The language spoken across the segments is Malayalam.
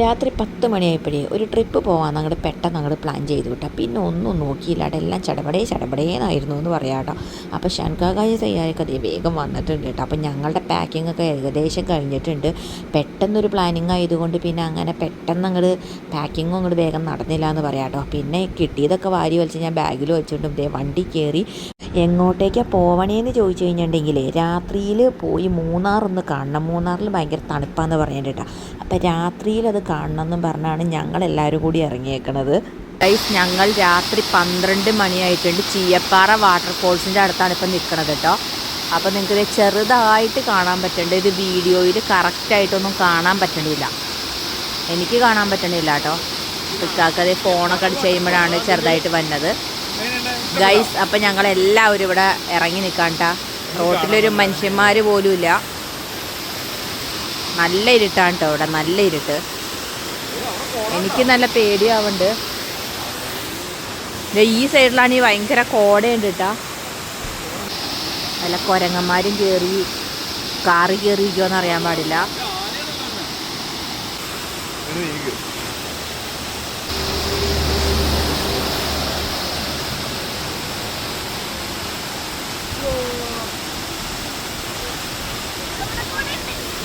രാത്രി പത്ത് മണിയായപ്പോഴേ ഒരു ട്രിപ്പ് പോകാൻ അങ്ങോട്ട് പെട്ടെന്ന് അങ്ങോട്ട് പ്ലാൻ ചെയ്തു വിട്ടാ പിന്നെ ഒന്നും നോക്കിയില്ല. എല്ലാം ചടപടേ ചടപടേന്നായിരുന്നു എന്ന് പറയാം കേട്ടോ. അപ്പോൾ ഷൻകാകായ തയ്യാറൊക്കെ വേഗം വന്നിട്ടുണ്ട് കേട്ടോ. അപ്പോൾ ഞങ്ങളുടെ പാക്കിംഗ് ഒക്കെ ഏകദേശം കഴിഞ്ഞിട്ടുണ്ട്. പെട്ടെന്നൊരു പ്ലാനിങ് ആയതുകൊണ്ട് പിന്നെ അങ്ങനെ പെട്ടെന്ന് അങ്ങോട്ട് പാക്കിങ്ങും അങ്ങോട്ട് വേഗം നടന്നില്ല എന്ന് പറയാം കേട്ടോ. പിന്നെ കിട്ടിയതൊക്കെ വാരി വലിച്ച് ഞാൻ ബാഗിൽ വെച്ചിട്ടും ദേ വണ്ടി കയറി എങ്ങോട്ടേക്കാണ് പോവണേന്ന് ചോദിച്ചു കഴിഞ്ഞിട്ടുണ്ടെങ്കിൽ രാത്രിയിൽ പോയി മൂന്നാർ ഒന്ന് കാണണം. മൂന്നാറിൽ ഭയങ്കര തണുപ്പാന്ന് പറയുന്നുണ്ട് അപ്പം രാത്രിയിൽ അത് കാണണം എന്നും പറഞ്ഞാണ് ഞങ്ങളെല്ലാവരും കൂടി ഇറങ്ങിയേക്കണത്. ഗൈസ് ഞങ്ങൾ രാത്രി പന്ത്രണ്ട് മണിയായിട്ടുണ്ട്. ചീയപ്പാറ വാട്ടർഫോൾസിന്റെ അടുത്താണ് ഇപ്പം നിൽക്കുന്നത് കേട്ടോ. അപ്പോൾ നിങ്ങൾക്ക് ഇത് ചെറുതായിട്ട് കാണാൻ പറ്റുന്നുണ്ട് ഇത് വീഡിയോയിൽ കറക്റ്റായിട്ടൊന്നും കാണാൻ പറ്റണില്ല. എനിക്ക് കാണാൻ പറ്റണില്ല കേട്ടോ. ഇക്കാക്കത് ഫോണൊക്കെ അടിച്ച് കഴിയുമ്പോഴാണ് ചെറുതായിട്ട് വന്നത്. ഗൈസ് അപ്പം ഞങ്ങളെല്ലാവരും ഇവിടെ ഇറങ്ങി നിൽക്കാണ്ടാ റോട്ടിലൊരു മനുഷ്യന്മാർ പോലും ഇല്ല നല്ല ഇരുട്ടാണ് കേട്ടോ ഇവിടെ നല്ല ഇരുട്ട്. എനിക്ക് നല്ല പേടിയാവുണ്ട്. ഈ സൈഡിലാണ് ഈ ഭയങ്കര കോടയുണ്ട് കേട്ടാ നല്ല കുരങ്ങന്മാരും കയറി കാറ് കയറിയിരിക്കുമെന്ന് അറിയാൻ പാടില്ല.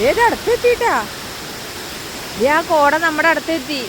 ഏത് അടുത്തെത്തിട്ടാ ആ കോട നമ്മുടെ അടുത്തെത്തി.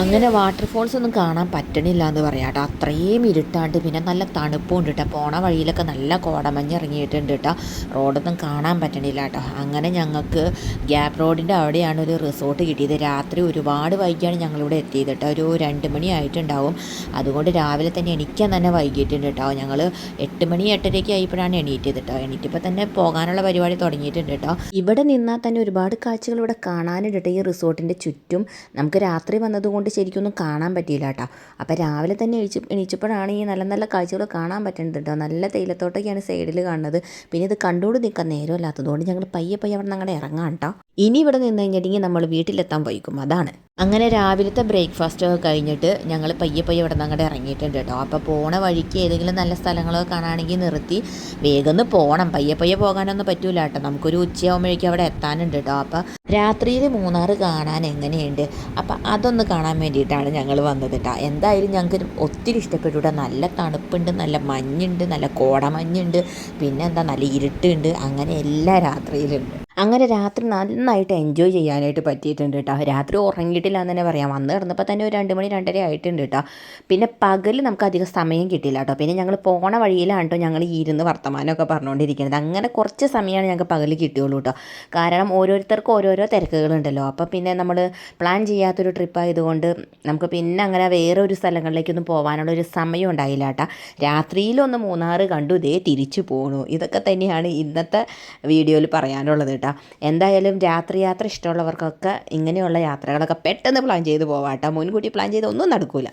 അങ്ങനെ വാട്ടർഫോൾസ് ഒന്നും കാണാൻ പറ്റണില്ല എന്ന് പറയാം കേട്ടോ. അത്രയും ഇരുട്ടാണ്ട് പിന്നെ നല്ല തണുപ്പുണ്ട് കേട്ടോ. പോണ വഴിയിലൊക്കെ നല്ല കോടമഞ്ഞ് ഇറങ്ങിയിട്ടുണ്ട് കേട്ടോ. റോഡൊന്നും കാണാൻ പറ്റണില്ല കേട്ടോ. അങ്ങനെ ഞങ്ങൾക്ക് ഗ്യാപ് റോഡിന്റെ അവിടെയാണ് ഒരു റിസോർട്ട് കിട്ടിയത്. രാത്രി ഒരുപാട് വൈകിയാണ് ഞങ്ങളിവിടെ എത്തിയത് കേട്ടോ. ഒരു രണ്ട് മണി ആയിട്ടുണ്ടാവും. അതുകൊണ്ട് രാവിലെ തന്നെ എണീക്കാൻ തന്നെ വൈകിയിട്ടുണ്ട് കേട്ടോ. ഞങ്ങൾ എട്ട് മണി എട്ടരയ്ക്ക് ആയപ്പോഴാണ് എണീറ്റത് കേട്ടോ. എണീറ്റപ്പോൾ തന്നെ പോകാനുള്ള പരിപാടി തുടങ്ങിയിട്ടുണ്ട് കേട്ടോ. ഇവിടെ നിന്നാൽ തന്നെ ഒരുപാട് കാഴ്ചകൾ ഇവിടെ കാണാനുണ്ട് കേട്ടോ ഈ റിസോർട്ടിന്റെ ചുറ്റും. നമുക്ക് രാത്രി വന്നതുകൊണ്ട് ശരിക്കൊന്നും കാണാൻ പറ്റിയില്ല കേട്ടോ. അപ്പോൾ രാവിലെ തന്നെ എണീച്ച് എണീച്ചപ്പോഴാണ് ഈ നല്ല നല്ല കാഴ്ചകൾ കാണാൻ പറ്റുന്നത് കേട്ടോ. നല്ല തേയിലത്തോട്ടൊക്കെയാണ് സൈഡിൽ കാണുന്നത്. പിന്നെ ഇത് കണ്ടുകൊണ്ട് നിൽക്കാൻ നേരമില്ലാത്തതുകൊണ്ട് ഞങ്ങൾ പയ്യെ പയ്യെ അവിടെ നിന്ന് അങ്ങോട്ട് ഇറങ്ങാം കേട്ടോ. ഇനി ഇവിടെ നിന്ന് കഴിഞ്ഞിട്ടുണ്ടെങ്കിൽ നമ്മൾ വീട്ടിലെത്താൻ വൈകും അതാണ്. അങ്ങനെ രാവിലത്തെ ബ്രേക്ക്ഫാസ്റ്റ് ഒക്കെ കഴിഞ്ഞിട്ട് ഞങ്ങൾ പയ്യെ പയ്യെ ഇവിടെ നിന്ന് ഇറങ്ങിയിട്ടുണ്ട് കേട്ടോ. അപ്പോൾ പോണ വഴിക്ക് ഏതെങ്കിലും നല്ല സ്ഥലങ്ങളൊക്കെ കാണുകയാണെങ്കിൽ നിർത്തി വേഗം ഒന്ന് പോകണം പയ്യെ പയ്യെ പോകാനൊന്നും പറ്റൂല കേട്ടോ. നമുക്കൊരു ഉച്ചയാകുമ്പോഴേക്കും അവിടെ എത്താനുണ്ട് കേട്ടോ. അപ്പോൾ രാത്രിയിൽ മൂന്നാർ കാണാൻ എങ്ങനെയുണ്ട്? അപ്പം അതൊന്ന് കാണാൻ വേണ്ടിയിട്ടാണ് ഞങ്ങൾ വന്നത് കേട്ടോ. എന്തായാലും ഞങ്ങൾക്ക് ഒത്തിരി ഇഷ്ടപ്പെട്ടു കേട്ടോ. നല്ല തണുപ്പുണ്ട് നല്ല മഞ്ഞുണ്ട് നല്ല കോടമഞ്ഞുണ്ട് പിന്നെ എന്താ നല്ല ഇരുട്ടുണ്ട്. അങ്ങനെ എല്ലാ രാത്രിയിലുണ്ട് അങ്ങനെ രാത്രി നന്നായിട്ട് എൻജോയ് ചെയ്യാനായിട്ട് പറ്റിയിട്ടുണ്ട് കേട്ടോ രാത്രി ഉറങ്ങിയിട്ടില്ല എന്ന് തന്നെ പറയാം. വന്ന് കിടന്നപ്പോൾ തന്നെ ഒരു രണ്ട് മണി രണ്ടര ആയിട്ടുണ്ട് കേട്ടോ പിന്നെ പകൽ നമുക്ക് അധികം സമയം കിട്ടില്ല കേട്ടോ പിന്നെ ഞങ്ങൾ പോണ വഴിയിലാണ് കേട്ടോ ഞങ്ങൾ ഇരുന്ന് വർത്തമാനമൊക്കെ പറഞ്ഞുകൊണ്ടിരിക്കുന്നത് അങ്ങനെ കുറച്ച് സമയമാണ് ഞങ്ങൾക്ക് പകൽ കിട്ടിയുള്ളൂ കേട്ടോ കാരണം ഓരോരുത്തർക്കും ഓരോരോ തിരക്കുകളുണ്ടല്ലോ. അപ്പോൾ പിന്നെ നമ്മൾ പ്ലാൻ ചെയ്യാത്തൊരു ട്രിപ്പ് ആയതുകൊണ്ട് നമുക്ക് പിന്നെ അങ്ങനെ വേറെ ഒരു സ്ഥലങ്ങളിലേക്കൊന്നും പോകാനുള്ള ഒരു സമയം ഉണ്ടായില്ല കേട്ടോ രാത്രിയിലൊന്ന് മൂന്നാറ് കണ്ടു ഇതേ തിരിച്ചു പോണു. ഇതൊക്കെ തന്നെയാണ് ഇന്നത്തെ വീഡിയോയിൽ പറയാനുള്ളത് കേട്ടോ എന്തായാലും രാത്രി യാത്ര ഇഷ്ടമുള്ളവർക്കൊക്കെ ഇങ്ങനെയുള്ള യാത്രകളൊക്കെ പെട്ടെന്ന് പ്ലാൻ ചെയ്ത് പോവാം കേട്ടോ മുൻകൂട്ടി പ്ലാൻ ചെയ്ത് ഒന്നും നടക്കൂല.